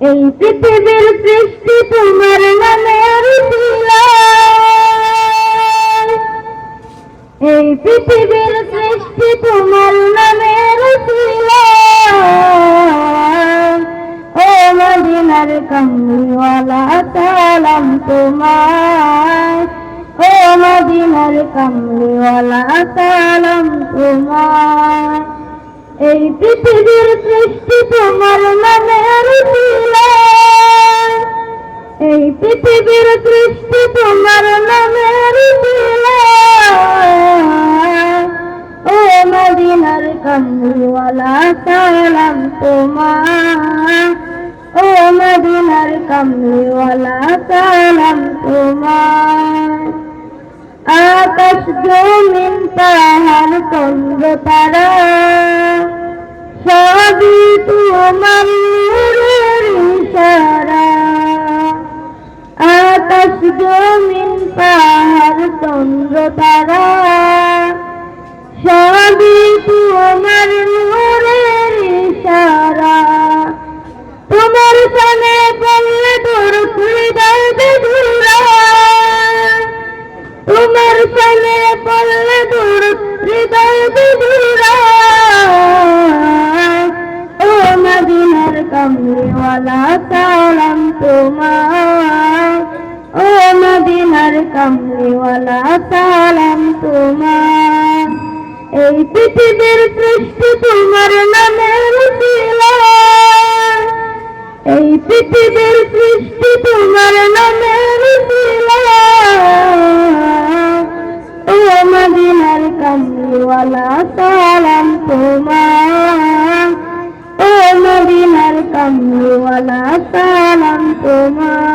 এই পৃথিবীর সৃষ্টি তোমার নামের এই পৃথিবীর সৃষ্টি তোমার নামের ও মদিনার কমলিওয়ালা, সালাম তোমার ও মদিনার কমলিওয়ালা, সালাম তোমার এই পৃথিবীর সৃষ্টি তোমার নামের এই পৃথিবীর সৃষ্টি তোমার নামের ও মদিনার কমলিওয়ালা সালাম তোমার। ও মদিনার কমলিওয়ালা সালাম তোমার। আকাশ জমিন পাহাড় চন্দ্র আকাশ জমিন পাহাড়, চন্দ্র তারা। সবই তোমার নূরের ইশারা। তোমার সনে বললে তোর হৃদয় বেদুরা তোমার সনে বললে তোর হৃদয় বেদুরা ও মদিনার কমলিওয়ালা, সালাম তোমার। কমলিওয়ালা সালাম তোমার। এই পৃথিবীর সৃষ্টি তোমার নামের এই পৃথিবীর সৃষ্টি তোমার নামের ও মদিনার কমলিওয়ালা, সালাম তোমার। ও মদিনার কমলিওয়ালা, সালাম তোমার।